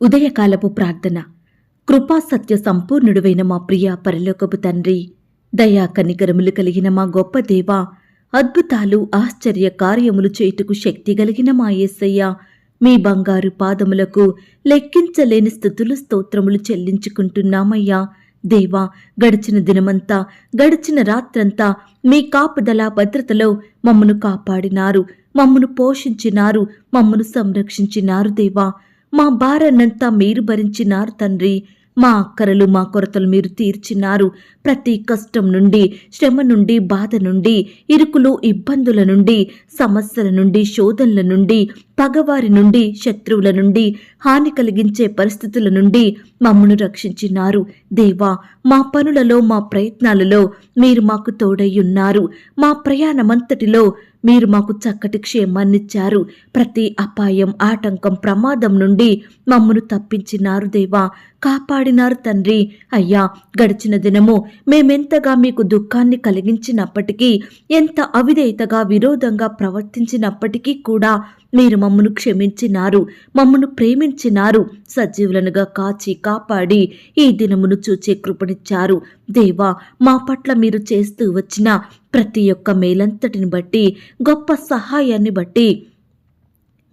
ఉదయకాలపు ప్రార్థన. కృపా సత్య సంపూర్ణుడువైన మా ప్రియ పరలోకపు తండ్రి దయా కనికరములు కలిగిన మా గొప్ప దేవ అద్భుతాలు ఆశ్చర్య కార్యములు చేయుటకు శక్తి కలిగిన మా యేసయ్య మీ బంగారు పాదములకు లెక్కించలేని స్థుతులు స్తోత్రములు చెల్లించుకుంటున్నామయ్యా. దేవా గడిచిన దినమంతా గడిచిన రాత్రంతా మీ కాపుదల భద్రతలో మమ్మను కాపాడినారు మమ్మను పోషించినారు మమ్మను సంరక్షించినారు దేవా. మా భారాన్నంతా మీరు భరించినారు తండ్రి. మా అక్కరలు మా కొరతలు మీరు తీర్చినారు. ప్రతి కష్టం నుండి శ్రమ నుండి బాధ నుండి ఇరుకులు ఇబ్బందుల నుండి సమస్యల నుండి శోధనల నుండి పగవారి నుండి శత్రువుల నుండి హాని కలిగించే పరిస్థితుల నుండి మమ్మను రక్షించినారు. దేవా మా పనులలో మా ప్రయత్నాలలో మీరు మాకు తోడయ్యున్నారు మా ప్రయాణమంతటిలో మీరు మాకు చక్కటి క్షేమాన్నిచ్చారు. ప్రతి అపాయం ఆటంకం ప్రమాదం నుండి మమ్మను తప్పించినారు దేవా. కాపాడినారు తండ్రి. అయ్యా గడిచిన దినము మేమెంతగా మీకు దుఃఖాన్ని కలిగించినప్పటికీ ఎంత అవిధేయతగా విరోధంగా ప్రవర్తించినప్పటికీ కూడా మీరు మమ్మను క్షమించినారు మమ్మను ప్రేమించినారు సజీవులనుగా కాచి కాపాడి ఈ దినమును చూచే కృపనిచ్చారు. దేవా మా పట్ల మీరు చేస్తూ వచ్చిన ప్రతి ఒక్క మేలంతటిని బట్టి గొప్ప సహాయాన్ని బట్టి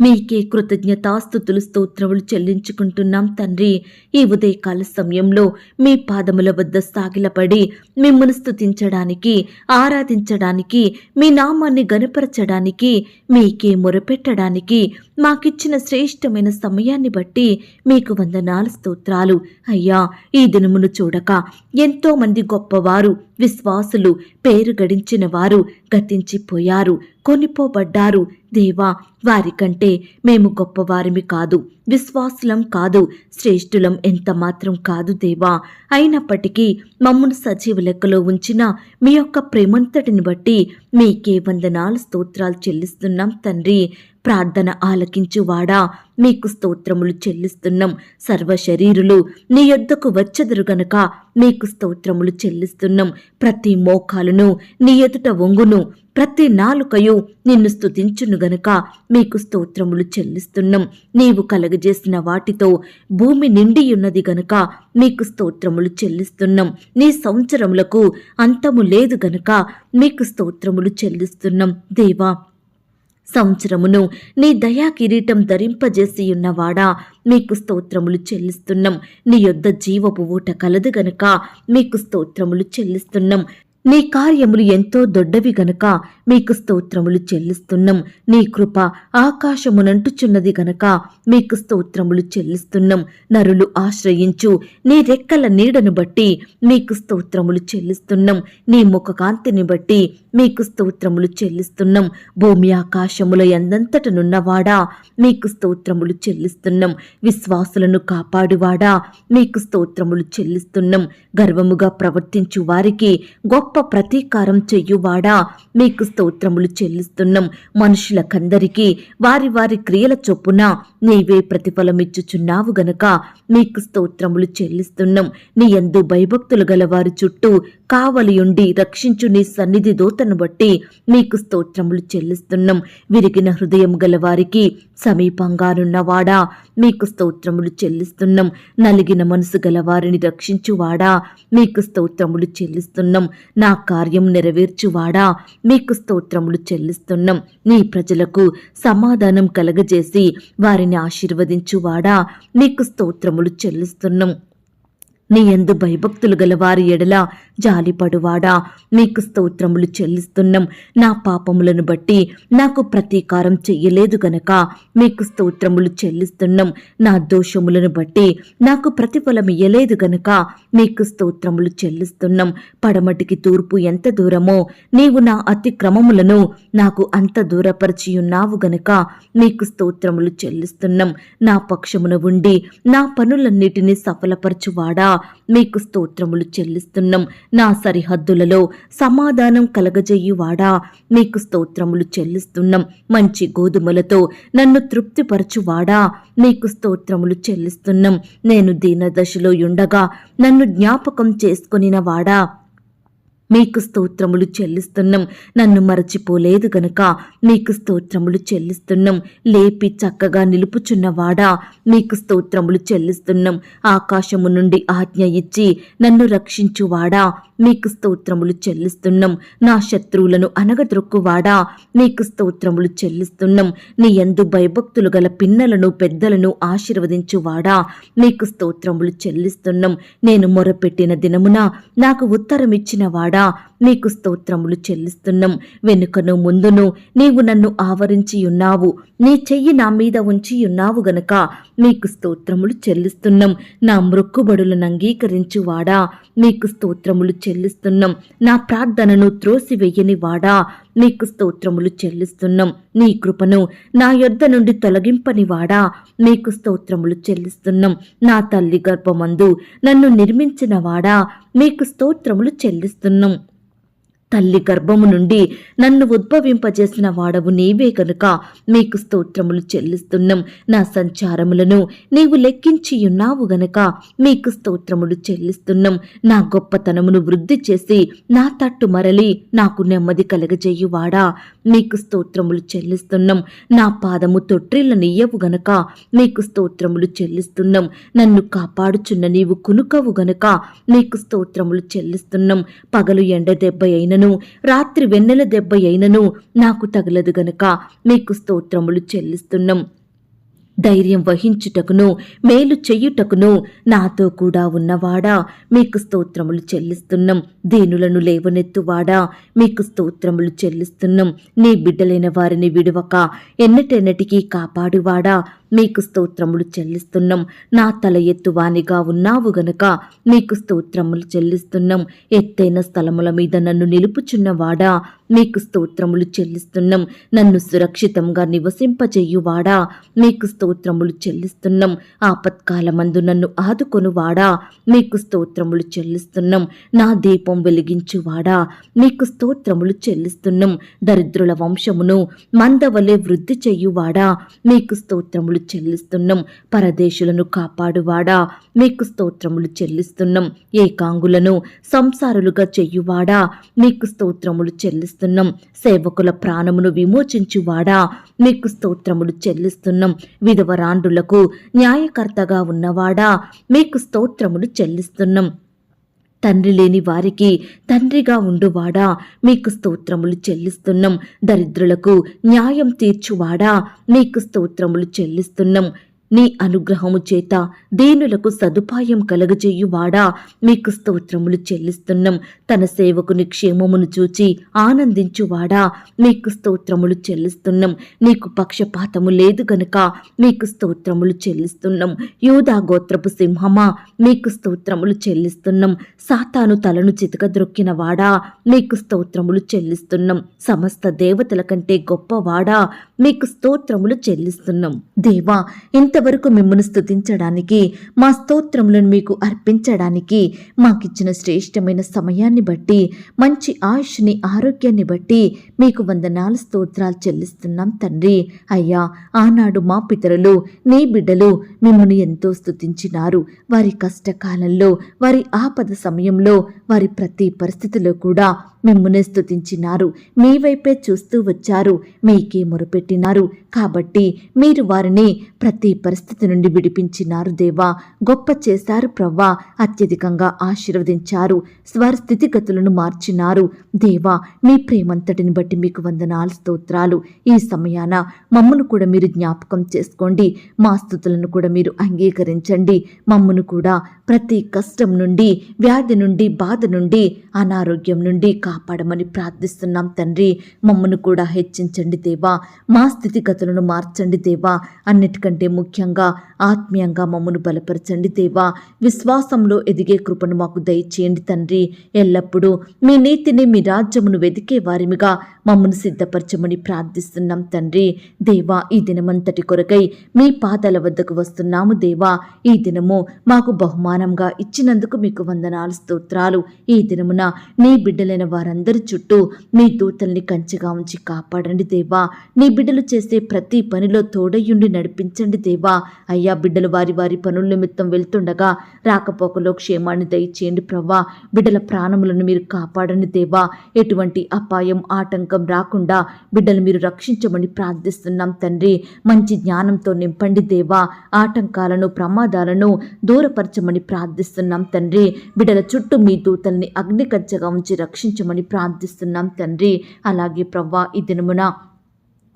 మీకే కృతజ్ఞతాస్థుతులు స్తోత్రములు చెల్లించుకుంటున్నాం తండ్రి. ఈ ఉదయకాల సమయంలో మీ పాదముల వద్ద సాగిలపడి మిమ్మల్ని స్థుతించడానికి ఆరాధించడానికి మీ నామాన్ని గనపరచడానికి మీకే మొరపెట్టడానికి మాకిచ్చిన శ్రేష్టమైన సమయాన్ని బట్టి మీకు వందనాల స్తోత్రాలు. అయ్యా ఈ దినమును చూడక ఎంతో మంది గొప్పవారు విశ్వాసులు పేరు గడించిన వారు గతించిపోయారు కొనిపోబడ్డారు. దేవా వారికంటే మేము గొప్పవారిమి కాదు విశ్వాసులం కాదు శ్రేష్ఠులం ఎంత మాత్రం కాదు దేవా. అయినప్పటికీ మమ్మను సజీవ లెక్కలో ఉంచిన మీ యొక్క ప్రేమంతటిని బట్టి మీకే వందనాలు స్తోత్రాలు చెల్లిస్తున్నాం తండ్రి. ప్రార్థన ఆలకించువాడా? మీకు స్తోత్రములు చెల్లిస్తున్నాం. సర్వ శరీరులు నీ యొద్దకు వచ్చెదరు గనక మీకు స్తోత్రములు చెల్లిస్తున్నాం. ప్రతి మోకాలును నీ ఎదుట వంగును ప్రతి నాలుకయు నిన్ను స్తుతించును గనక మీకు స్తోత్రములు చెల్లిస్తున్నాం. నీవు కలగజేసిన వాటితో భూమి నిండి ఉన్నది గనక మీకు స్తోత్రములు చెల్లిస్తున్నాం. నీ సంవత్సరములకు అంతము లేదు గనక మీకు స్తోత్రములు చెల్లిస్తున్నాం. దేవా సంవత్సరమును నీ దయా కిరీటం ధరింపజేసియున్నవాడా మీకు స్తోత్రములు చెల్లిస్తున్నాం. నీ యొద్ద జీవపు ఊట కలదు గనుక మీకు స్తోత్రములు చెల్లిస్తున్నాం. నీ కార్యములు ఎంతో దొడ్డవి గనక మీకు స్తోత్రములు చెల్లిస్తున్నాం. నీ కృప ఆకాశమునంటుచున్నది గనక మీకు స్తోత్రములు చెల్లిస్తున్నాం. నరులు ఆశ్రయించు నీ రెక్కల నీడను బట్టి మీకు స్తోత్రములు చెల్లిస్తున్నాం. నీ ముఖ కాంతిని బట్టి మీకు స్తోత్రములు చెల్లిస్తున్నాం. భూమి ఆకాశముల ఎందంతటనున్నవాడా మీకు స్తోత్రములు చెల్లిస్తున్నాం. విశ్వాసులను కాపాడువాడా మీకు స్తోత్రములు చెల్లిస్తున్నాం. గర్వముగా ప్రవర్తించు వారికి గొప్ప గొప్ప ప్రతీకారం చెయ్యువాడా మీకు స్తోత్రములు చెల్లిస్తున్నాం. మనుషులకందరికీ వారి వారి క్రియల చొప్పున నీవే ప్రతిఫలమిచ్చుచున్నావు గనక మీకు స్తోత్రములు చెల్లిస్తున్నాం. నీ ఎందు భయభక్తులు గల వారి చుట్టూ కావలియుండి రక్షించు నీ సన్నిధి దోతను బట్టి మీకు స్తోత్రములు చెల్లిస్తున్నాం. విరిగిన హృదయం గల వారికి సమీపంగానున్నవాడా మీకు స్తోత్రములు చెల్లిస్తున్నాం. నలిగిన మనసు గల వారిని రక్షించువాడా మీకు స్తోత్రములు చెల్లిస్తున్నాం. నా కార్యం నెరవేర్చువాడా మీకు స్తోత్రములు చెల్లిస్తున్నాం. నీ ప్రజలకు సమాధానం కలగజేసి వారిని ఆశీర్వదించువాడా మీకు స్తోత్రములు చెల్లిస్తున్నాం. నీ ఎందు భయభక్తులు గల వారి ఎడల జాలిపడువాడా? మీకు స్తోత్రములు చెల్లిస్తున్నాం. నా పాపములను బట్టి నాకు ప్రతీకారం చెయ్యలేదు గనక మీకు స్తోత్రములు చెల్లిస్తున్నాం. నా దోషములను బట్టి నాకు ప్రతిఫలం ఇయ్యలేదు గనక మీకు స్తోత్రములు చెల్లిస్తున్నాం. పడమటికి తూర్పు ఎంత దూరమో నీవు నా అతిక్రమములను నాకు అంత దూరపరిచి ఉన్నావు గనక మీకు స్తోత్రములు చెల్లిస్తున్నాం. నా పక్షమున ఉండి నా పనులన్నిటినీ సఫలపరచువాడా? మీకు స్తోత్రములు చెల్లిస్తున్నాం. నా సరిహద్దులలో సమాధానం కలగజేయువాడా? మీకు స్తోత్రములు చెల్లిస్తున్నాం. మంచి గోధుమలతో నన్ను తృప్తిపరచువాడా? మీకు స్తోత్రములు చెల్లిస్తున్నాం. నేను దీనదశలో ఉండగా నన్ను జ్ఞాపకం చేసుకునినవాడా? వాడా మీకు స్తోత్రములు చెల్లిస్తున్నాం. నన్ను మరచిపోలేదు గనుక మీకు స్తోత్రములు చెల్లిస్తున్నాం. లేపి చక్కగా నిలుపుచున్నవాడా మీకు స్తోత్రములు చెల్లిస్తున్నాం. ఆకాశము నుండి ఆజ్ఞ ఇచ్చి నన్ను రక్షించువాడా మీకు స్తోత్రములు చెల్లిస్తున్నాం. నా శత్రువులను అనగద్రొక్కువాడా మీకు స్తోత్రములు చెల్లిస్తున్నాం. నీ ఎందు భయభక్తులు గల పిన్నలను పెద్దలను ఆశీర్వదించువాడా మీకు స్తోత్రములు చెల్లిస్తున్నాం. నేను మొరపెట్టిన దినమున నాకు 있어요. మీకు స్తోత్రములు చెల్లిస్తున్నాం. వెనుకను ముందును నీవు నన్ను ఆవరించి ఉన్నావు. నీ చెయ్యి నా మీద ఉంచి ఉన్నావు గనుక మీకు స్తోత్రములు చెల్లిస్తున్నాం. నా మృక్కుబడులను అంగీకరించువాడా? మీకు స్తోత్రములు చెల్లిస్తున్నాం. నా ప్రార్థనను త్రోసివెయ్యని వాడా? మీకు స్తోత్రములు చెల్లిస్తున్నాం. నీ కృపను నా యొద్ద నుండి తొలగింపని వాడా? మీకు స్తోత్రములు చెల్లిస్తున్నాం. నా తల్లి గర్భమందు నన్ను నిర్మించిన వాడా? మీకు స్తోత్రములు చెల్లిస్తున్నాం. తల్లి గర్భము నుండి నన్ను ఉద్భవింపజేసిన వాడవు నీవే కనుక మీకు స్తోత్రములు చెల్లిస్తున్నాం. నా సంచారములను నీవు లెక్కించి ఉన్నావు గనుక. మీకు స్తోత్రములు చెల్లిస్తున్నాం. నా గొప్పతనమును వృద్ధి చేసి నా తట్టు మరలి నాకు నెమ్మది కలగజేయువాడా. మీకు స్తోత్రములు చెల్లిస్తున్నాం. నా పాదము తొట్టిల్ల నీయవు గనక. మీకు స్తోత్రములు చెల్లిస్తున్నాం. నన్ను కాపాడుచున్న నీవు కునుకవు గనుక. మీకు స్తోత్రములు చెల్లిస్తున్నాం. పగలు ఎండ దెబ్బ అయిన అయినను. రాత్రి వెన్నెల దెబ్బ అయినను. నాకు తగలదు గనుక మీకు స్తోత్రములు చెల్లిస్తున్నాం. ధైర్యం వహించుటకును మేలు చెయ్యుటకును నాతో కూడా ఉన్నవాడా? మీకు స్తోత్రములు చెల్లిస్తున్నాం. దీనులను లేవనెత్తువాడా? మీకు స్తోత్రములు చెల్లిస్తున్నాం. నీ బిడ్డలైన వారిని విడువక ఎన్నటెన్నటికీ కాపాడువాడా? మీకు స్తోత్రములు చెల్లిస్తున్నాం. నా తల ఎత్తువానిగా ఉన్నావు గనక మీకు స్తోత్రములు చెల్లిస్తున్నాం. ఎత్తైన స్థలముల మీద నన్ను నిలుపుచున్నవాడా? మీకు స్తోత్రములు చెల్లిస్తున్నాం. నన్ను సురక్షితంగా నివసింపజేయువాడా? మీకు స్తోత్రములు చెల్లిస్తున్నాం. ఆపత్కాలమందు నన్ను ఆదుకొనువాడా? మీకు స్తోత్రములు చెల్లిస్తున్నాం. నా దీపం వెలిగించువాడా? మీకు స్తోత్రములు చెల్లిస్తున్నాం. దరిద్రుల వంశమును మందవలే వృద్ధి చెయ్యువాడా మీకు స్తోత్రములు చెల్లిస్తున్నాం. పరదేశులను కాపాడువాడా? మీకు స్తోత్రములు చెల్లిస్తున్నాం. ఏకాంగులను సంసారులుగా చెయ్యువాడా మీకు స్తోత్రములు చెల్లిస్తున్నాం. సేవకుల ప్రాణమును విమోచించువాడా? మీకు స్తోత్రములు చెల్లిస్తున్నాం. విధవరాండులకు న్యాయకర్తగా ఉన్నవాడా? మీకు స్తోత్రములు చెల్లిస్తున్నాం. తండ్రి లేని వారికి తండ్రిగా ఉండువాడా? మీకు స్తోత్రములు చెల్లిస్తున్నాం. దరిద్రులకు న్యాయం తీర్చువాడా? మీకు స్తోత్రములు చెల్లిస్తున్నాం. నీ అనుగ్రహము చేత దీనులకు సదుపాయం కలగజేయువాడా? మీకు స్తోత్రములు చెల్లిస్తున్నాం. తన సేవకుని క్షేమమును చూచి ఆనందించువాడా? మీకు స్తోత్రములు చెల్లిస్తున్నాం. నీకు పక్షపాతము లేదు గనుక మీకు స్తోత్రములు చెల్లిస్తున్నాం. యూదా గోత్రపు సింహమా? మీకు స్తోత్రములు చెల్లిస్తున్నాం. సాతాను తలను చితకద్రొక్కిన వాడా మీకు స్తోత్రములు చెల్లిస్తున్నాం. సమస్త దేవతల కంటే గొప్పవాడా? మీకు స్తోత్రములు చెల్లిస్తున్నాం. దేవా ఇంతవరకు మిమ్మల్ని స్తుతించడానికి మా స్తోత్రములను మీకు అర్పించడానికి మాకిచ్చిన శ్రేష్టమైన సమయాన్ని బట్టి మంచి ఆయుష్ని ఆరోగ్యాన్ని బట్టి మీకు వందనాలు స్తోత్రాలు చెల్లిస్తున్నాం తండ్రి. అయ్యా ఆనాడు మా పితరులు నీ బిడ్డలు మిమ్మల్ని ఎంతో స్తుతించినారు. వారి కష్టకాలంలో వారి ఆపద సమయంలో వారి ప్రతి పరిస్థితిలో కూడా మిమ్మునే స్తుతించినారు. మీ వైపే చూస్తూ వచ్చారు. మీకే మొరపెట్టినారు. కాబట్టి మీరు వారిని ప్రతి పరిస్థితి నుండి విడిపించినారు దేవా. గొప్ప చేశారు ప్రవ్వా. అత్యధికంగా ఆశీర్వదించారు. స్వర స్థితిగతులను మార్చినారు. దేవా మీ ప్రేమంతటిని బట్టి మీకు వందనాలు స్తోత్రాలు. ఈ సమయాన మమ్మను కూడా మీరు జ్ఞాపకం చేసుకోండి. మా స్థుతులను కూడా మీరు అంగీకరించండి. మమ్మను కూడా ప్రతి కష్టం నుండి వ్యాధి నుండి బాధ నుండి అనారోగ్యం నుండి కాపాడమని ప్రార్థిస్తున్నాం తండ్రి. మమ్మను కూడా హెచ్చించండి దేవా. మా స్థితిగతులను మార్చండి దేవా. అన్నిటికంటే ముఖ్యంగా ఆత్మీయంగా మమ్మను బలపరచండి దేవా. విశ్వాసంలో ఎదిగే కృపను మాకు దయచేయండి తండ్రి. ఎల్లప్పుడూ మీ నీతిని మీ రాజ్యమును వెతికే వారిమిగా మమ్మను సిద్ధపరచమని ప్రార్థిస్తున్నాం తండ్రి. దేవా ఈ దినమంతటి కొరకై మీ పాదాల వద్దకు వస్తున్నాము దేవా. ఈ దినము మాకు బహుమానంగా ఇచ్చినందుకు మీకు వందనాలు స్తోత్రాలు. ఈ దినమున నీ బిడ్డలైన వారందరి చుట్టూ నీ దూతల్ని కంచెగా ఉంచి కాపాడండి దేవా. నీ బిడ్డలు చేసే ప్రతి పనిలో తోడయ్యుండి నడిపించండి దేవా. అయ్యా బిడ్డలు వారి వారి పనుల నిమిత్తం వెళ్తుండగా రాకపోకలో క్షేమాన్ని దయచేయండి ప్రవ్వా. బిడ్డల ప్రాణములను మీరు కాపాడండి దేవా. ఎటువంటి అపాయం ఆటంకం రాకుండా బిడ్డలు మీరు రక్షించమని ప్రార్థిస్తున్నాం తండ్రి. మంచి జ్ఞానంతో నింపండి దేవా. ఆటంకాలను ప్రమాదాలను దూరపరచమని ప్రార్థిస్తున్నాం తండ్రి. బిడ్డల చుట్టూ మీ దూతల్ని అగ్నికచ్చగా ఉంచి రక్షించమని ప్రార్థిస్తున్నాం తండ్రి. అలాగే ప్రవ్వా ఈ దినమున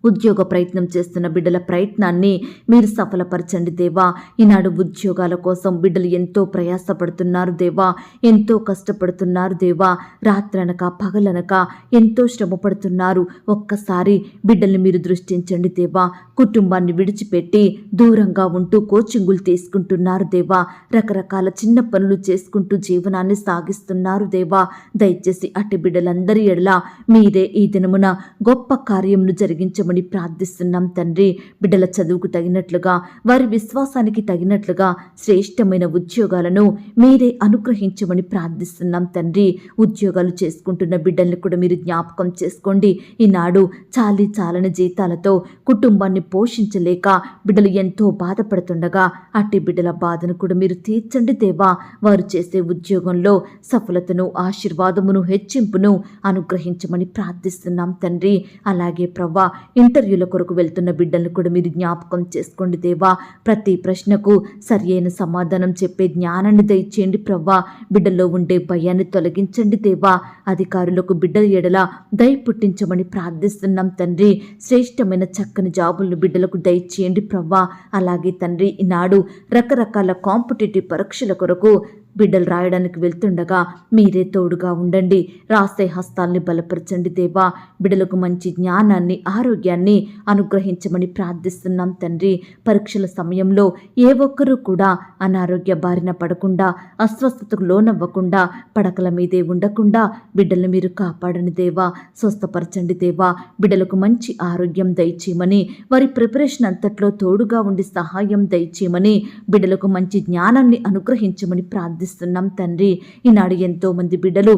ఉద్యోగ ప్రయత్నం చేస్తున్న బిడ్డల ప్రయత్నాన్ని మీరు సఫలపరచండి దేవా. ఈనాడు ఉద్యోగాల కోసం బిడ్డలు ఎంతో ప్రయాసపడుతున్నారు దేవా. ఎంతో కష్టపడుతున్నారు దేవా. రాత్రనక పగలనక ఎంతో శ్రమపడుతున్నారు. ఒక్కసారి బిడ్డల్ని మీరు దృష్టించండి దేవా. కుటుంబాన్ని విడిచిపెట్టి దూరంగా ఉంటూ కోచింగులు తీసుకుంటున్నారు దేవా. రకరకాల చిన్న పనులు చేసుకుంటూ జీవనాన్ని సాగిస్తున్నారు దేవా. దయచేసి అట్టి బిడ్డలందరి ఎడల మీరే ఈ దినమున గొప్ప కార్యమును జరిగించమని ప్రార్థిస్తున్నాం తండ్రి. బిడ్డల చదువుకు తగినట్లుగా వారి విశ్వాసానికి తగినట్లుగా శ్రేష్టమైన ఉద్యోగాలను మీరే అనుగ్రహించమని ప్రార్థిస్తున్నాం తండ్రి. ఉద్యోగాలు చేసుకుంటున్న బిడ్డల్ని కూడా మీరు జ్ఞాపకం చేసుకోండి. ఈనాడు చాలి చాలని జీతాలతో కుటుంబాన్ని పోషించలేక బిడ్డలు ఎంతో బాధపడుతుండగా అట్టి బిడ్డల బాధను కూడా మీరు తీర్చండి దేవా. వారు చేసే ఉద్యోగంలో సఫలతను ఆశీర్వాదమును హెచ్చింపును అనుగ్రహించమని ప్రార్థిస్తున్నాం తండ్రి. అలాగే ప్రవ్వా ఇంటర్వ్యూల కొరకు వెళ్తున్న బిడ్డలను కూడా మీరు జ్ఞాపకం చేసుకోండి దేవా. ప్రతి ప్రశ్నకు సరియైన సమాధానం చెప్పే జ్ఞానాన్ని దయచేయండి ప్రవ్వా. బిడ్డల్లో ఉండే భయాన్ని తొలగించండి దేవా. అధికారులకు బిడ్డల ఎడల దయ పుట్టించమని ప్రార్థిస్తున్నాం తండ్రి. శ్రేష్టమైన చక్కని జాబులను బిడ్డలకు దయచేయండి ప్రవ్వా. అలాగే తండ్రి ఈనాడు రకరకాల కాంపిటేటివ్ పరీక్షల కొరకు బిడ్డలు రాయడానికి వెళ్తుండగా మీరే తోడుగా ఉండండి. రాసే హస్తాల్ని బలపరచండి దేవా. బిడ్డలకు మంచి జ్ఞానాన్ని ఆరోగ్యాన్ని అనుగ్రహించమని ప్రార్థిస్తున్నాం తండ్రి. పరీక్షల సమయంలో ఏ ఒక్కరూ కూడా అనారోగ్య బారిన పడకుండా అస్వస్థతకు లోనవ్వకుండా పడకల మీదే ఉండకుండా బిడ్డలను మీరు కాపాడని దేవా. స్వస్థపరచండి దేవా. బిడ్డలకు మంచి ఆరోగ్యం దయచేయమని వారి ప్రిపరేషన్ అంతట్లో తోడుగా ఉండి సహాయం దయచేయమని బిడ్డలకు మంచి జ్ఞానాన్ని అనుగ్రహించమని ప్రార్థి ప్రార్థిస్తున్నాం తండ్రి. ఈనాడు ఎంతోమంది బిడ్డలు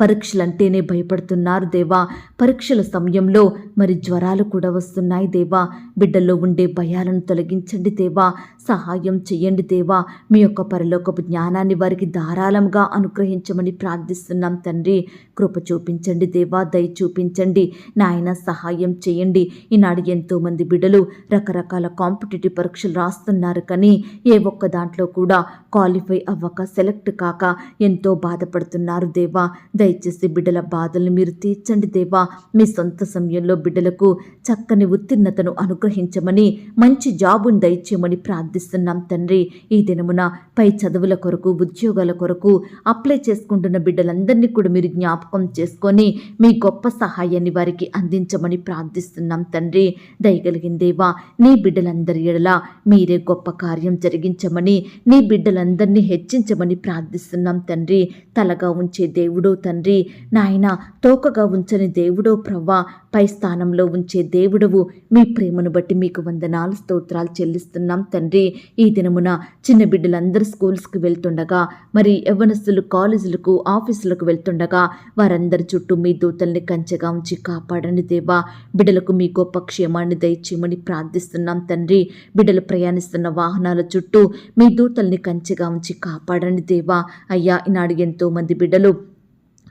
పరీక్షలంటేనే భయపడుతున్నారు దేవా. పరీక్షల సమయంలో మరి జ్వరాలు కూడా వస్తున్నాయి దేవా. బిడ్డల్లో ఉండే భయాలను తొలగించండి దేవా. సహాయం చెయ్యండి దేవా. మీ యొక్క పరలోకపు జ్ఞానాన్ని వారికి ధారాళంగా అనుగ్రహించమని ప్రార్థిస్తున్నాం తండ్రి. కృప చూపించండి దేవా దయ చూపించండి. నాయన సహాయం చేయండి. ఈనాడు ఎంతోమంది బిడ్డలు రకరకాల కాంపిటేటివ్ పరీక్షలు రాస్తున్నారు కానీ ఏ ఒక్క దాంట్లో కూడా క్వాలిఫై అవ్వక సెలెక్ట్ కాక ఎంతో బాధపడుతున్నారు దేవా. దయచేసి బిడ్డల బాధల్ని మీరు తీర్చండి దేవా. మీ సొంత సమయంలో బిడ్డలకు చక్కని ఉత్తీర్ణతను అనుగ్రహించమని మంచి జాబును దయచేయమని ప్రార్థిస్తున్నాం తండ్రి. ఈ దినమున పై చదువుల కొరకు ఉద్యోగాల కొరకు అప్లై చేసుకుంటున్న బిడ్డలందరినీ కూడా మీరు జ్ఞాపకం చేసుకొని మీ గొప్ప సహాయాన్ని వారికి అందించమని ప్రార్థిస్తున్నాం తండ్రి. దయగలిగిందేవా నీ బిడ్డలందరి ఎడల మీరే గొప్ప కార్యం జరిగించమని నీ బిడ్డలందరినీ హెచ్చించమని ప్రార్థిస్తున్నాం తండ్రి. తలగా ఉంచే దేవుడో తండ్రి. నాయన తోకగా ఉంచని దేవుడో ప్రవ్వా పై స్థానంలో ఉంచే దేవుడవు. మీ ప్రేమను బట్టి మీకు వందనాలు స్తోత్రాలు చెల్లిస్తున్నాం తండ్రి. ఈ దినమున చిన్న బిడ్డలందరూ స్కూల్స్కి వెళ్తుండగా మరి యవ్వనస్తులు కాలేజీలకు ఆఫీసులకు వెళ్తుండగా వారందరి చుట్టూ మీ దూతల్ని కంచెగా ఉంచి కాపాడండి దేవా. బిడ్డలకు మీ గొప్ప క్షేమాన్ని దయచేయమని ప్రార్థిస్తున్నాం తండ్రి. బిడ్డలు ప్రయాణిస్తున్న వాహనాల చుట్టూ మీ దూతల్ని కంచెగా ఉంచి కాపాడండి దేవా. అయ్యా ఈనాడు ఎంతో మంది బిడ్డలు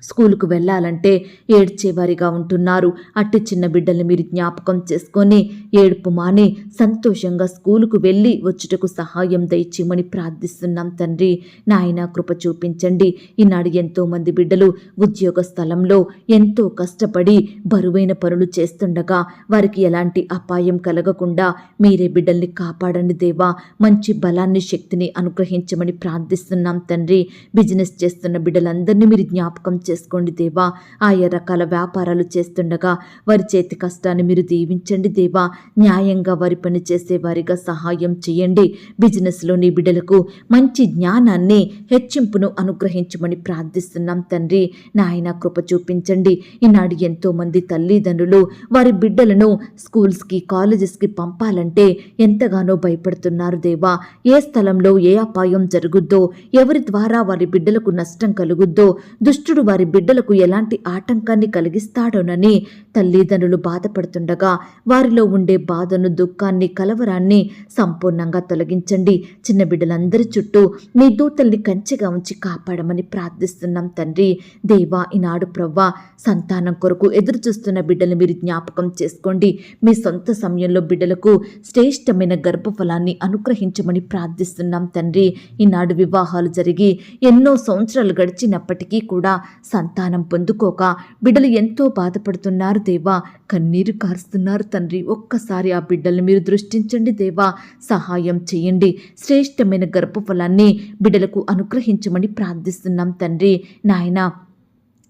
స్కూలుకు వెళ్ళాలంటే ఏడ్చేవారిగా ఉంటున్నారు. అట్టి చిన్న బిడ్డల్ని మీరు జ్ఞాపకం చేసుకొని ఏడుపు మాని సంతోషంగా స్కూలుకు వెళ్ళి వచ్చుటకు సహాయం దయచేయమని ప్రార్థిస్తున్నాం తండ్రి. నాయన కృప చూపించండి. ఈనాడు ఎంతో మంది బిడ్డలు ఉద్యోగ స్థలంలో ఎంతో కష్టపడి బరువైన పనులు చేస్తుండగా వారికి ఎలాంటి అపాయం కలగకుండా మీరే బిడ్డల్ని కాపాడండి దేవా. మంచి బలాన్ని శక్తిని అనుగ్రహించమని ప్రార్థిస్తున్నాం తండ్రి. బిజినెస్ చేస్తున్న బిడ్డలందరినీ మీరు జ్ఞాపకం చేసుకోండి దేవా. ఆయా రకాల వ్యాపారాలు చేస్తుండగా వారి చేతి కష్టాన్ని మీరు దీవించండి దేవా. న్యాయంగా వారి పని చేసే వారిగా సహాయం చేయండి. బిజినెస్లోని బిడ్డలకు మంచి జ్ఞానాన్ని హెచ్చింపును అనుగ్రహించమని ప్రార్థిస్తున్నాం తండ్రి. నాయన కృప చూపించండి. ఈనాడు ఎంతో మంది తల్లిదండ్రులు వారి బిడ్డలను స్కూల్స్కి కాలేజెస్కి పంపాలంటే ఎంతగానో భయపడుతున్నారు దేవా. ఏ స్థలంలో ఏ అపాయం జరుగుద్దో ఎవరి ద్వారా వారి బిడ్డలకు నష్టం కలుగుద్దో దుష్టుడు వారి బిడ్డలకు ఎలాంటి ఆటంకాన్ని కలిగిస్తాడోనని తల్లిదండ్రులు బాధపడుతుండగా వారిలో ఉండే ఉండే బాధను దుఃఖాన్ని కలవరాన్ని సంపూర్ణంగా తొలగించండి. చిన్న బిడ్డలందరి చుట్టూ మీ దూతల్ని కంచెగా ఉంచి కాపాడమని ప్రార్థిస్తున్నాం తండ్రి. దేవా ఈనాడు ప్రవ్వా సంతానం కొరకు ఎదురు చూస్తున్న బిడ్డలు మీరు జ్ఞాపకం చేసుకోండి. మీ సొంత సమయంలో బిడ్డలకు శ్రేష్టమైన గర్భఫలాన్ని అనుగ్రహించమని ప్రార్థిస్తున్నాం తండ్రి. ఈనాడు వివాహాలు జరిగి ఎన్నో సంవత్సరాలు గడిచినప్పటికీ కూడా సంతానం పొందుకోక బిడ్డలు ఎంతో బాధపడుతున్నారు దేవా. కన్నీరు కారుస్తున్నారు తండ్రి. ఒక్క ఒక్కసారి ఆ బిడ్డల్ని మీరు దృష్టించండి దేవా. సహాయం చేయండి. శ్రేష్టమైన గర్భఫలాన్ని బిడ్డలకు అనుగ్రహించమని ప్రార్థిస్తున్నాం తండ్రి. నాయనా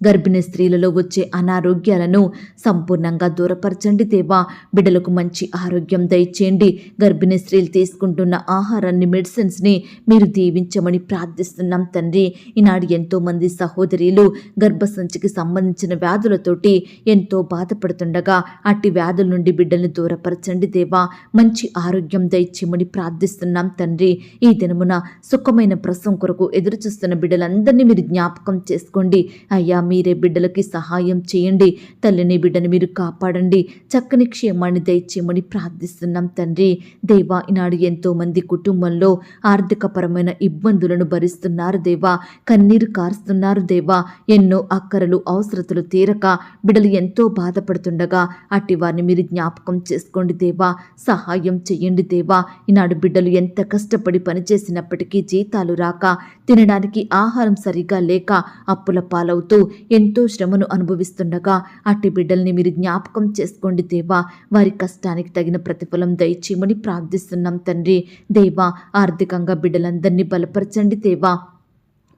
గర్భిణీ స్త్రీలలో వచ్చే అనారోగ్యాలను సంపూర్ణంగా దూరపరచండి దేవా. బిడ్డలకు మంచి ఆరోగ్యం దయచేయండి. గర్భిణీ స్త్రీలు తీసుకుంటున్న ఆహారాన్ని మెడిసిన్స్ని మీరు దీవించమని ప్రార్థిస్తున్నాం తండ్రి. ఈనాడు ఎంతో మంది సహోదరులు గర్భసంచికి సంబంధించిన వ్యాధులతోటి ఎంతో బాధపడుతుండగా అట్టి వ్యాధుల నుండి బిడ్డల్ని దూరపరచండి దేవా. మంచి ఆరోగ్యం దయచేయమని ప్రార్థిస్తున్నాం తండ్రి. ఈ దినమున సుఖమైన ప్రసవం కొరకు ఎదురుచూస్తున్న బిడ్డలందరినీ మీరు జ్ఞాపకం చేసుకోండి. అయ్యా మీరే బిడ్డలకి సహాయం చేయండి. తల్లిని బిడ్డని మీరు కాపాడండి. చక్కని క్షేమాన్ని దయచేయమని ప్రార్థిస్తున్నాం తండ్రి. దేవా ఈనాడు ఎంతో మంది కుటుంబంలో ఆర్థికపరమైన ఇబ్బందులను భరిస్తున్నారు దేవా. కన్నీరు కారుస్తున్నారు దేవా. ఎన్నో అక్కరలు అవసరతలు తీరక బిడ్డలు ఎంతో బాధపడుతుండగా అట్టి వారిని మీరు జ్ఞాపకం చేసుకోండి దేవా. సహాయం చెయ్యండి దేవా. ఈనాడు బిడ్డలు ఎంత కష్టపడి పనిచేసినప్పటికీ జీతాలు రాక తినడానికి ఆహారం సరిగా లేక అప్పుల పాలవుతూ ఎంతో శ్రమను అనుభవిస్తుండగా అట్టి బిడ్డల్ని మీరు జ్ఞాపకం చేసుకోండి దేవా. వారి కష్టానికి తగిన ప్రతిఫలం దయచేయమని ప్రార్థిస్తున్నాం తండ్రి. దేవా ఆర్థికంగా బిడ్డలందరినీ బలపరచండి దేవా.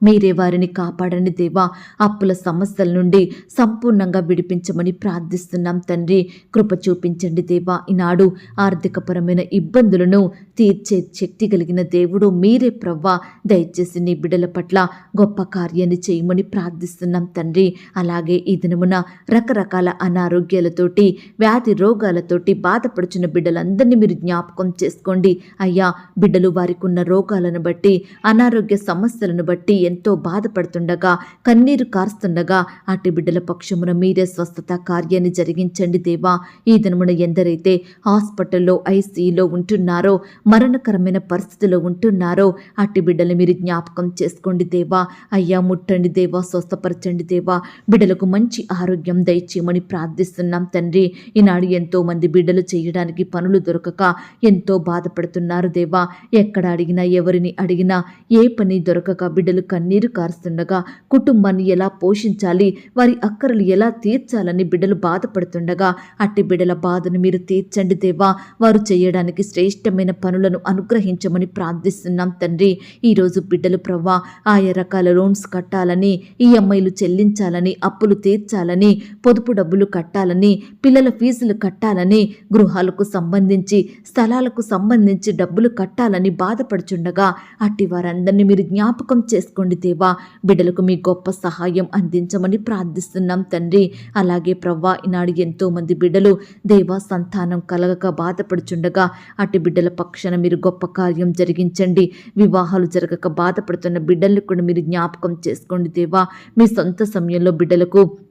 మీరే వారిని కాపాడండి దేవా. అప్పుల సమస్యల నుండి సంపూర్ణంగా విడిపించమని ప్రార్థిస్తున్నాం తండ్రి. కృప చూపించండి దేవా. ఈనాడు ఆర్థికపరమైన ఇబ్బందులను తీర్చే శక్తి కలిగిన దేవుడు మీరే ప్రవ్వా. దయచేసి నీ బిడ్డల పట్ల గొప్ప కార్యాన్ని చేయమని ప్రార్థిస్తున్నాం తండ్రి. అలాగే ఈ దినమున రకరకాల అనారోగ్యాలతోటి వ్యాధి రోగాలతోటి బాధపడుచున్న బిడ్డలందరినీ మీరు జ్ఞాపకం చేసుకోండి. అయ్యా బిడ్డలు వారికి ఉన్న రోగాలను బట్టి అనారోగ్య సమస్యలను బట్టి ఎంతో బాధపడుతుండగా కన్నీరు కారుస్తుండగా అటు బిడ్డల పక్షమున మీరే స్వస్థత కార్యాన్ని జరిగించండి దేవా. ఈ దినమున ఎందరైతే హాస్పిటల్లో ఐసీయూలో ఉంటున్నారో మరణకరమైన పరిస్థితిలో ఉంటున్నారో అట్టి బిడ్డలు మీరు జ్ఞాపకం చేసుకోండి దేవా. అయ్యా ముట్టండి దేవా స్వస్థపరచండి దేవా. బిడ్డలకు మంచి ఆరోగ్యం దయచేయమని ప్రార్థిస్తున్నాం తండ్రి. ఈనాడు ఎంతో మంది బిడ్డలు చేయడానికి పనులు దొరకక ఎంతో బాధపడుతున్నారు దేవా. ఎక్కడ అడిగినా ఎవరిని అడిగినా ఏ పని దొరకక బిడ్డలు కన్నీరు కారుస్తుండగా కుటుంబాన్ని ఎలా పోషించాలి వారి అక్కరలు ఎలా తీర్చాలని బిడ్డలు బాధపడుతుండగా అట్టి బిడ్డల బాధను మీరు తీర్చండి దేవా. వారు చేయడానికి శ్రేష్టమైన పనులను అనుగ్రహించమని ప్రార్థిస్తున్నాం తండ్రి. ఈరోజు బిడ్డలు ప్రవ్వా ఆయా రకాల లోన్స్ కట్టాలని ఈఎంఐలు చెల్లించాలని అప్పులు తీర్చాలని పొదుపు డబ్బులు కట్టాలని పిల్లల ఫీజులు కట్టాలని గృహాలకు సంబంధించి స్థలాలకు సంబంధించి డబ్బులు కట్టాలని బాధపడుచుండగా అట్టి వారందరినీ మీరు జ్ఞాపకం చేసుకోండి దేవా. బిడ్డలకు మీ గొప్ప సహాయం అందించమని ప్రార్థిస్తున్నాం తండ్రి. అలాగే ప్రవ్వా ఈనాడు ఎంతో మంది బిడ్డలు దేవా సంతానం కలగక బాధపడుచుండగా అటు బిడ్డల పక్షాన మీరు గొప్ప కార్యం జరిగించండి. వివాహాలు జరగక బాధపడుతున్న బిడ్డలను కూడా మీరు జ్ఞాపకం చేసుకోండి దేవా. మీ సొంత సమయంలో బిడ్డలకు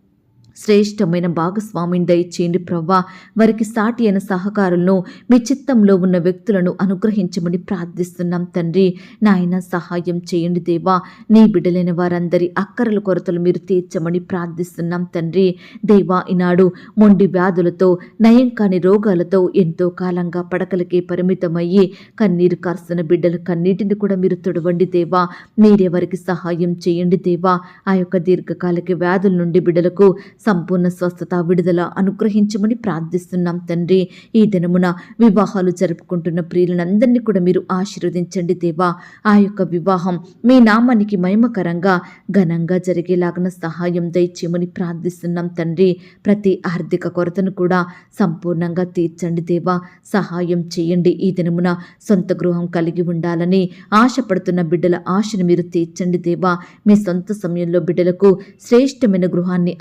శ్రేష్టమైన భాగస్వామిని దయచేయండి ప్రవ్వా. వారికి సాటి అయిన సహకారులను మీ చిత్తంలో ఉన్న వ్యక్తులను అనుగ్రహించమని ప్రార్థిస్తున్నాం తండ్రి. నాయన సహాయం చేయండి దేవా. నీ బిడ్డలైన వారందరి అక్కరల కొరతలు మీరు తీర్చమని ప్రార్థిస్తున్నాం తండ్రి. దేవా ఈనాడు మొండి వ్యాధులతో నయం కాని రోగాలతో ఎంతో కాలంగా పడకలకే పరిమితమయ్యి కన్నీరు కారుస్తున్న బిడ్డల కన్నీటిని కూడా మీరు తొడవండి దేవా. మీరే వారికి సహాయం చేయండి దేవా. ఆ యొక్క దీర్ఘకాలిక వ్యాధుల నుండి బిడ్డలకు సంపూర్ణ స్వస్థత విడుదల అనుగ్రహించమని ప్రార్థిస్తున్నాం తండ్రి. ఈ దినమున వివాహాలు జరుపుకుంటున్న ప్రియులందరినీ కూడా మీరు ఆశీర్వదించండి దేవా. ఆ యొక్క వివాహం మీ నామానికి మహిమకరంగా ఘనంగా జరిగేలాగిన సహాయం దయచేయమని ప్రార్థిస్తున్నాం తండ్రి. ప్రతి ఆర్థిక కొరతను కూడా సంపూర్ణంగా తీర్చండి దేవా. సహాయం చేయండి. ఈ దినమున సొంత గృహం కలిగి ఉండాలని ఆశపడుతున్న బిడ్డల ఆశను మీరు తీర్చండి దేవా. మీ సొంత సమయంలో బిడ్డలకు శ్రేష్టమైన గృహాన్ని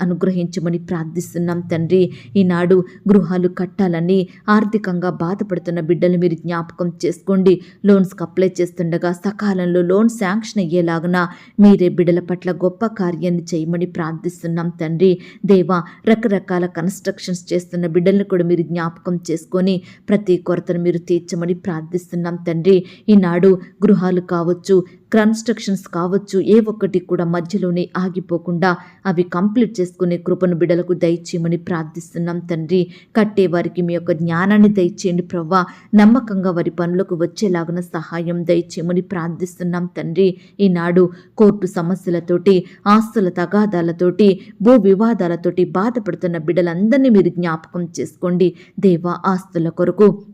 అనుగ్రహించమని ప్రార్థిస్తున్నాం తండ్రి. ఈనాడు గృహాలు కట్టాలని ఆర్థికంగా బాధపడుతున్న బిడ్డలు మీరు జ్ఞాపకం చేసుకోండి. లోన్స్కి అప్లై చేస్తుండగా సకాలంలో లోన్ శాంక్షన్ అయ్యేలాగున మీరే బిడ్డల పట్ల గొప్ప కార్యాన్ని చేయమని ప్రార్థిస్తున్నాం తండ్రి. దేవా రకరకాల కన్స్ట్రక్షన్స్ చేస్తున్న బిడ్డలను కూడా మీరు జ్ఞాపకం చేసుకొని ప్రతి కొరతను మీరు తీర్చమని ప్రార్థిస్తున్నాం తండ్రి. ఈనాడు గృహాలు కావచ్చు కన్స్ట్రక్షన్స్ కావచ్చు ఏ ఒక్కటి కూడా మధ్యలోనే ఆగిపోకుండా అవి కంప్లీట్ చేసుకునే కృపను బిడలకు దయచేయమని ప్రార్థిస్తున్నాం తండ్రి. కట్టే వారికి మీ యొక్క జ్ఞానాన్ని దయచేయండి ప్రవ్వా. నమ్మకంగా వారి పనులకు వచ్చేలాగున సహాయం దయచేయమని ప్రార్థిస్తున్నాం తండ్రి. ఈనాడు కోర్టు సమస్యలతోటి ఆస్తుల తగాదాలతోటి భూ వివాదాలతోటి బాధపడుతున్న బిడ్డలందరినీ మీరు జ్ఞాపకం చేసుకోండి. దేవా ఆస్తుల కొరకు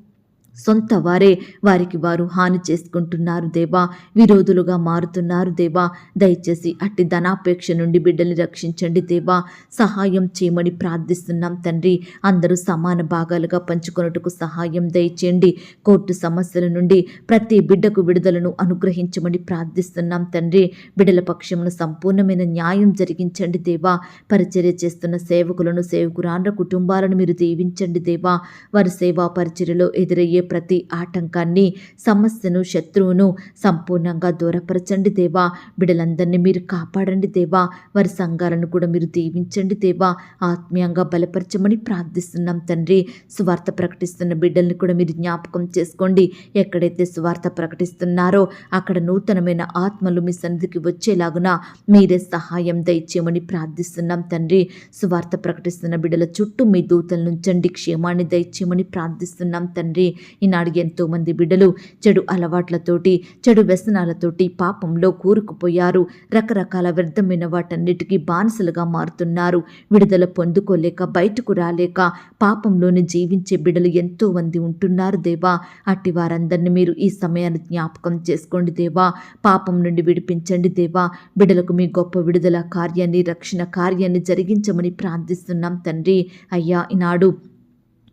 సొంత వారే వారికి వారు హాని చేసుకుంటున్నారు దేవా. విరోధులుగా మారుతున్నారు దేవా. దయచేసి అట్టి ధనాపేక్ష నుండి బిడ్డల్ని రక్షించండి దేవా. సహాయం చేయమని ప్రార్థిస్తున్నాం తండ్రి. అందరూ సమాన భాగాలుగా పంచుకొనుటకు సహాయం దయచేయండి. కోర్టు సమస్యల నుండి ప్రతి బిడ్డకు విడుదలను అనుగ్రహించమని ప్రార్థిస్తున్నాం తండ్రి. బిడ్డల పక్షమును సంపూర్ణమైన న్యాయం జరిగించండి దేవా. పరిచర్య చేస్తున్న సేవకులను సేవకురాండ్ర కుటుంబాలను మీరు దీవించండి దేవా. వారి సేవా పరిచర్యలో ఎదురయ్యే ప్రతి ఆటంకాన్ని సమస్యను శత్రువును సంపూర్ణంగా దూరపరచండి దేవా. బిడలందరినీ మీరు కాపాడండి దేవా. వారి సంఘాలను కూడా మీరు దీవించండి దేవా. ఆత్మీయంగా బలపరచమని ప్రార్థిస్తున్నాం తండ్రి. స్వార్థ ప్రకటిస్తున్న బిడ్డల్ని కూడా మీరు జ్ఞాపకం చేసుకోండి. ఎక్కడైతే స్వార్థ ప్రకటిస్తున్నారో అక్కడ నూతనమైన ఆత్మలు మీ సన్నిధికి వచ్చేలాగున మీరే సహాయం దయచేయమని ప్రార్థిస్తున్నాం తండ్రి. స్వార్థ ప్రకటిస్తున్న బిడ్డల చుట్టూ మీ దూతల నుంచండి క్షేమాన్ని దయచేయమని ప్రార్థిస్తున్నాం తండ్రి. ఈనాడు ఎంతోమంది బిడ్డలు చెడు అలవాట్లతోటి చెడు వ్యసనాలతోటి పాపంలో కూరుకుపోయారు. రకరకాల వ్యర్థమైన వాటన్నిటికీ బానిసలుగా మారుతున్నారు. విడుదల పొందుకోలేక బయటకు రాలేక పాపంలోని జీవించే బిడ్డలు ఎంతో మంది ఉంటున్నారు దేవా. అట్టి వారందరినీ మీరు ఈ సమయాన్ని జ్ఞాపకం చేసుకోండి దేవా. పాపం నుండి విడిపించండి దేవా. బిడ్డలకు మీ గొప్ప విడుదల కార్యాన్ని రక్షణ కార్యాన్ని జరిగించమని ప్రార్థిస్తున్నాం తండ్రి. అయ్యా ఈనాడు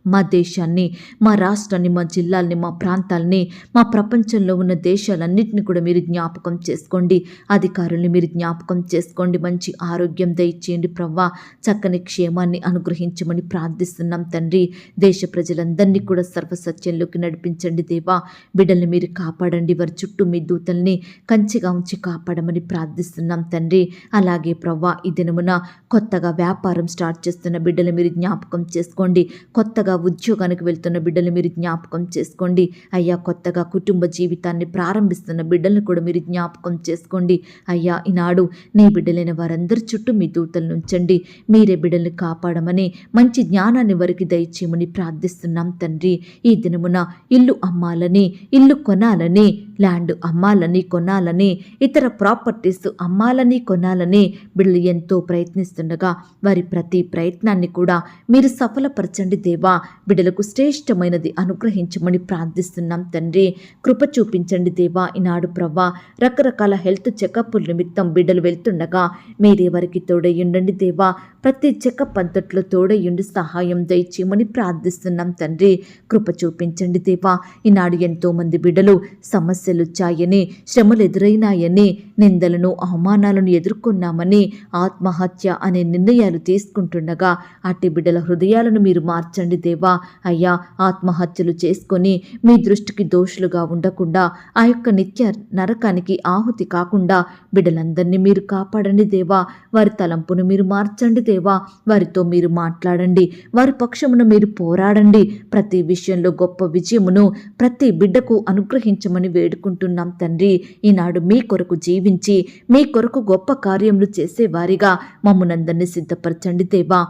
మా దేశాన్ని మా రాష్ట్రాన్ని మా జిల్లాల్ని మా ప్రాంతాల్ని మా ప్రపంచంలో ఉన్న దేశాలన్నింటినీ కూడా మీరు జ్ఞాపకం చేసుకోండి. అధికారుల్ని మీరు జ్ఞాపకం చేసుకోండి. మంచి ఆరోగ్యం దయచేయండి ప్రవ్వా. చక్కని క్షేమాన్ని అనుగ్రహించమని ప్రార్థిస్తున్నాం తండ్రి. దేశ ప్రజలందరినీ కూడా సర్వసత్యంలోకి నడిపించండి దేవా. బిడ్డల్ని మీరు కాపాడండి. వారి చుట్టూ మీ దూతల్ని కంచిగా ఉంచి కాపాడమని ప్రార్థిస్తున్నాం తండ్రి. అలాగే ప్రవ్వా ఈ దినమున కొత్తగా వ్యాపారం స్టార్ట్ చేస్తున్న బిడ్డలు మీరు జ్ఞాపకం చేసుకోండి. కొత్తగా ఉద్యోగానికి వెళ్తున్న బిడ్డలు మీరు జ్ఞాపకం చేసుకోండి. అయ్యా కొత్తగా కుటుంబ జీవితాన్ని ప్రారంభిస్తున్న బిడ్డలను కూడా మీరు జ్ఞాపకం చేసుకోండి. అయ్యా ఈనాడు నీ బిడ్డలైన వారందరి చుట్టూ మీ దూతలను ఉంచండి. మీరే బిడ్డల్ని కాపాడమని మంచి జ్ఞానాన్ని వారికి దయచేయమని ప్రార్థిస్తున్నాం తండ్రి. ఈ దినమున ఇల్లు అమ్మాలని ఇల్లు కొనాలని ల్యాండ్ అమ్మాలని కొనాలని ఇతర ప్రాపర్టీస్ అమ్మాలని కొనాలని బిళ్ళు ఎంతో ప్రయత్నిస్తుండగా వారి ప్రతి ప్రయత్నాన్ని కూడా మీరు సఫలపరచండి దేవా. బిడ్డలకు శ్రేష్టమైనది అనుగ్రహించమని ప్రార్థిస్తున్నాం తండ్రి. కృప చూపించండి దేవా. ఈనాడు ప్రవ్వా రకరకాల హెల్త్ చెకప్ల నిమిత్తం బిడ్డలు వెళ్తుండగా మీరే వారికి తోడయ్యుండండి దేవా. ప్రతి చెకప్ అంతట్లో తోడయ్యుండి సహాయం దయచేయమని ప్రార్థిస్తున్నాం తండ్రి. కృప చూపించండి దేవా. ఈనాడు ఎంతో మంది బిడ్డలు సమస్య సమస్యలొచ్చాయని శ్రమలు ఎదురైనాయని నిందలను అవమానాలను ఎదుర్కొన్నామని ఆత్మహత్య అనే నిర్ణయాలు తీసుకుంటుండగా అట్టి బిడ్డల హృదయాలను మీరు మార్చండి దేవా. అయ్యా ఆత్మహత్యలు చేసుకొని మీ దృష్టికి దోషులుగా ఉండకుండా ఆ యొక్క నిత్య నరకానికి ఆహుతి కాకుండా బిడ్డలందరినీ మీరు కాపాడండి దేవా. వారి తలంపును మీరు మార్చండి దేవా. వారితో మీరు మాట్లాడండి. వారి పక్షమున మీరు పోరాడండి. ప్రతి విషయంలో గొప్ప విజయమును ప్రతి బిడ్డకు అనుగ్రహించమని వేడుకుంటున్నాం తండ్రి. ఈనాడు మీ కొరకు జీవించి మీ కొరకు గొప్ప కార్యములు చేసేవారిగా మమ్మల్నందరినీ సిద్ధపరచండి దేవా.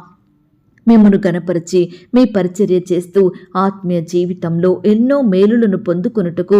మిమ్మను గనపరిచి మీ పరిచర్య చేస్తూ ఆత్మీయ జీవితంలో ఎన్నో మేలులను పొందుకొనుటకు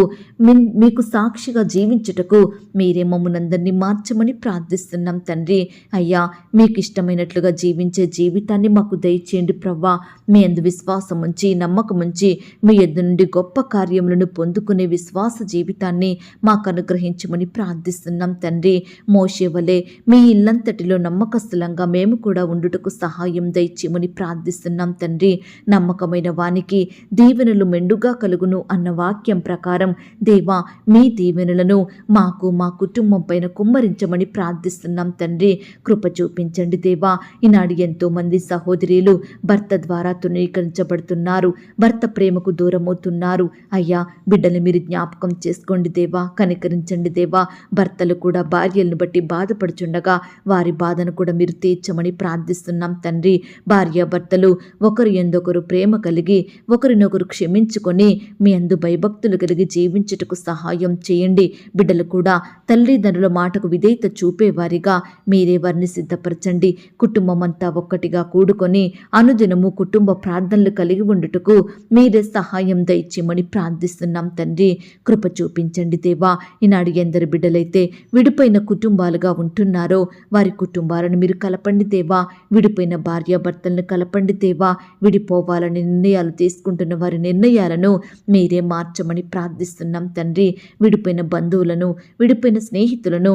మీకు సాక్షిగా జీవించుటకు మీరే మమ్మల్నందరినీ మార్చమని ప్రార్థిస్తున్నాం తండ్రి. అయ్యా మీకు ఇష్టమైనట్లుగా జీవించే జీవితాన్ని మాకు దయచేయండి ప్రవ్వా. మీ అందు విశ్వాసం ఉంచి నమ్మకం ఉంచి మీ ఎద్దు నుండి గొప్ప కార్యములను పొందుకునే విశ్వాస జీవితాన్ని మాకు అనుగ్రహించమని ప్రార్థిస్తున్నాం తండ్రి. మోషే వలె మీ ఇల్లంతటిలో నమ్మకస్తులంగా మేము కూడా ఉండుటకు సహాయం దయచేయమని ప్రార్థిస్తున్నాం తండ్రి. నమ్మకమైన వానికి దీవెనలు మెండుగా కలుగును అన్న వాక్యం ప్రకారం దేవా మీ దీవెనలను మాకు మా కుటుంబం పైన కుమ్మరించమని ప్రార్థిస్తున్నాం తండ్రి. కృప చూపించండి దేవా. ఈనాడు ఎంతో మంది సహోదరులు భర్త ద్వారా తృణీకరించబడుతున్నారు. భర్త ప్రేమకు దూరమవుతున్నారు. అయ్యా బిడ్డలు మీరు జ్ఞాపకం చేసుకోండి దేవా. కనికరించండి దేవా. భర్తలు కూడా భార్యలను బట్టి బాధపడుచుండగా వారి బాధను కూడా మీరు తీర్చమని ప్రార్థిస్తున్నాం తండ్రి. భార్య భార్యాభర్తలు ఒకరు ఎందొకరు ప్రేమ కలిగి ఒకరినొకరు క్షమించుకొని మీ అందు భయభక్తులు కలిగి జీవించుటకు సహాయం చేయండి. బిడ్డలు కూడా తల్లిదండ్రుల మాటకు విధేయత చూపేవారిగా మీరే వారిని సిద్ధపరచండి. కుటుంబం అంతా ఒక్కటిగా కూడుకొని అనుదినము కుటుంబ ప్రార్థనలు కలిగి ఉండుటకు మీరే సహాయం దయచేయమని ప్రార్థిస్తున్నాం తండ్రి. కృప చూపించండి దేవా. ఈనాడు ఎందరు బిడ్డలైతే విడిపోయిన కుటుంబాలుగా ఉంటున్నారో వారి కుటుంబాలను మీరు కలపండి దేవా. విడిపోయిన భార్యాభర్తలను కలపండి దేవా. విడిపోవాలని నిర్ణయాలు తీసుకుంటున్న వారి నిర్ణయాలను మీరే మార్చమని ప్రార్థిస్తున్నాం తండ్రి. విడిపోయిన బంధువులను విడిపోయిన స్నేహితులను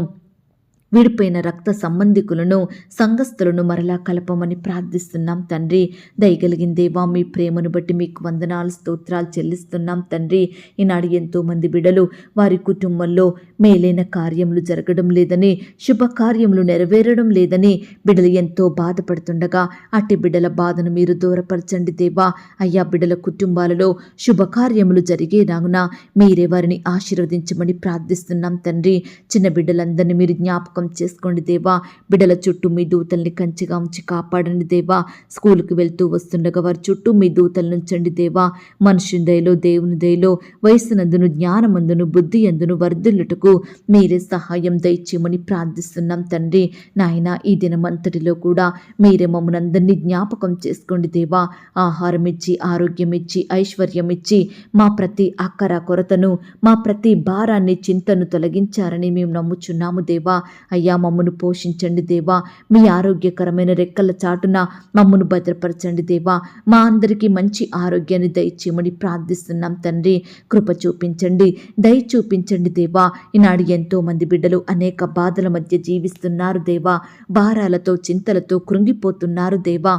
విడిపోయిన రక్త సంబంధికులను సంఘస్థులను మరలా కలపమని ప్రార్థిస్తున్నాం తండ్రి. దయగలిగిన దేవా మీ ప్రేమను బట్టి మీకు వందనాలు స్తోత్రాలు చెల్లిస్తున్నాం తండ్రి. ఈనాడు ఎంతో మంది బిడలు వారి కుటుంబంలో మేలైన కార్యములు జరగడం లేదని శుభకార్యములు నెరవేరడం లేదని బిడలు ఎంతో బాధపడుతుండగా అట్టి బిడ్డల బాధను మీరు దూరపరచండి దేవా. అయ్యా బిడల కుటుంబాలలో శుభకార్యములు జరిగే రాగున మీరే వారిని ఆశీర్వదించమని ప్రార్థిస్తున్నాం తండ్రి. చిన్న బిడ్డలందరినీ మీరు జ్ఞాపకం చేసుకోండి దేవా. బిడ్డల చుట్టూ మీ దూతల్ని కంచిగా ఉంచి కాపాడండి దేవా. స్కూల్కి వెళ్తూ వస్తుండగా వారి చుట్టూ మీ దూతలు నుంచండి దేవా. మనుషుని దయలో దేవుని దయలో వయసునందును జ్ఞానమందును బుద్ధి అందును వర్ధిల్లుటకు మీరే సహాయం దయచేయమని ప్రార్థిస్తున్నాం తండ్రి. నాయన ఈ దినమంతటిలో కూడా మీరే మమ్మల్ని అందరినీ జ్ఞాపకం చేసుకోండి దేవా. ఆహారం ఇచ్చి ఆరోగ్యం ఇచ్చి ఐశ్వర్యం ఇచ్చి మా ప్రతి అక్కర కొరతను మా ప్రతి భారాన్ని చింతను తొలగించారని మేము నమ్ముచున్నాము దేవా. అయ్యా మమ్మను పోషించండి దేవా. మీ ఆరోగ్యకరమైన రెక్కల చాటున మమ్మను భద్రపరచండి దేవా. మా అందరికీ మంచి ఆరోగ్యాన్ని దయచేయమని ప్రార్థిస్తున్నాం తండ్రి. కృప చూపించండి దయ చూపించండి దేవా. ఈనాడు ఎంతో మంది బిడ్డలు అనేక బాధల మధ్య జీవిస్తున్నారు దేవా. భారాలతో చింతలతో కృంగిపోతున్నారు దేవా.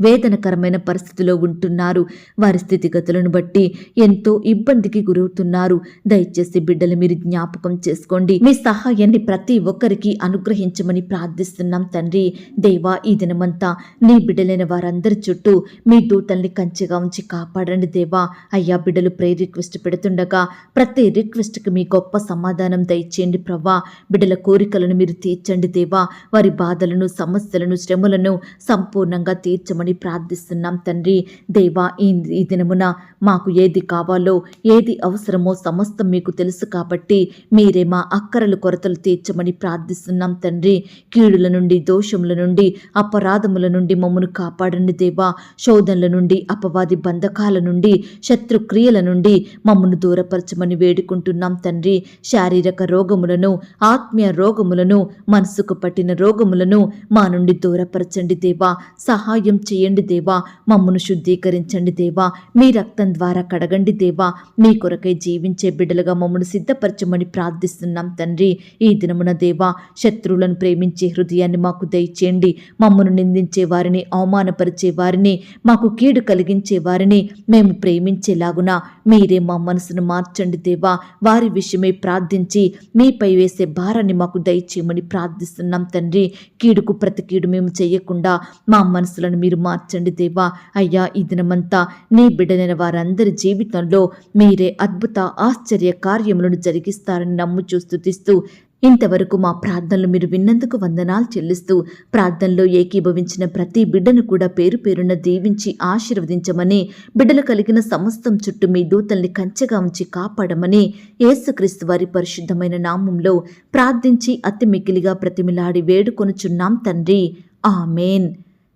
వేదనకరమైన పరిస్థితిలో ఉంటున్నారు. వారి స్థితిగతులను బట్టి ఎంతో ఇబ్బందికి గురవుతున్నారు. దయచేసి బిడ్డలు మీరు జ్ఞాపకం చేసుకోండి. మీ సహాయాన్ని ప్రతి ఒక్కరికి అనుగ్రహించమని ప్రార్థిస్తున్నాం తండ్రి. దేవా ఈ దినమంతా నీ బిడ్డలైన వారందరి చుట్టూ మీ దూతల్ని కంచెగా ఉంచి కాపాడండి దేవా. అయ్యా బిడ్డలు ప్రే రిక్వెస్ట్ పెడుతుండగా ప్రతి రిక్వెస్ట్కి మీ గొప్ప సమాధానం దయచేయండి ప్రవ్వా. బిడ్డల కోరికలను మీరు తీర్చండి దేవా. వారి బాధలను సమస్యలను శ్రమలను సంపూర్ణంగా తీర్చమని ప్రార్థిస్తున్నాం తండ్రి. దేవా ఈ ఈ దినమున మాకు ఏది కావాలో ఏది అవసరమో సమస్తం మీకు తెలుసు కాబట్టి మీరే మా అక్కరలు కొరతలు తీర్చమని ప్రార్థిస్తున్నాం తండ్రి. కీడుల నుండి దోషముల నుండి అపరాధముల నుండి మమ్మను కాపాడండి దేవా. శోధనల నుండి అపవాది బంధకాల నుండి శత్రుక్రియల నుండి మమ్మను దూరపరచమని వేడుకుంటున్నాం తండ్రి. శారీరక రోగములను ఆత్మీయ రోగములను మనసుకు పట్టిన రోగములను మా నుండి దూరపరచండి దేవా. సహాయం చేయ చేయండి దేవా మమ్మను శుద్ధీకరించండి దేవా మీ రక్తం ద్వారా కడగండి దేవా మీ కొరకై జీవించే బిడ్డలుగా మమ్మను సిద్ధపరచమని ప్రార్థిస్తున్నాం తండ్రి. ఈ దినమున దేవా శత్రువులను ప్రేమించే హృదయాన్ని మాకు దయచేయండి. మమ్మను నిందించే వారిని అవమానపరిచే వారిని మాకు కీడు కలిగించే వారిని మేము ప్రేమించేలాగున మీరే మా మనసును మార్చండి దేవా. వారి విషయమై ప్రార్థించి మీపై వేసే భారాన్ని మాకు దయచేయమని ప్రార్థిస్తున్నాం తండ్రి. కీడుకు ప్రతి కీడు మేము చేయకుండా మా మనసులను మీరు మార్చండి దేవా. అయ్యా ఈ దినమంతా నీ బిడ్డలైన వారందరి జీవితంలో మీరే అద్భుత ఆశ్చర్య కార్యములను జరిగిస్తారని నమ్ము చూస్తుతిస్తూ ఇంతవరకు మా ప్రార్థనలు మీరు విన్నందుకు వందనాలు చెల్లిస్తూ ప్రార్థనలో ఏకీభవించిన ప్రతి బిడ్డను కూడా పేరు పేరున దీవించి ఆశీర్వదించమని బిడ్డలు కలిగిన సమస్తం చుట్టూ మీ దూతల్ని కంచెగా ఉంచి కాపాడమని యేసుక్రీస్తు వారి పరిశుద్ధమైన నామంలో ప్రార్థించి అతి మిక్కిలిగా ప్రతిమిలాడి వేడుకొనుచున్నాం తండ్రి. ఆమెన్.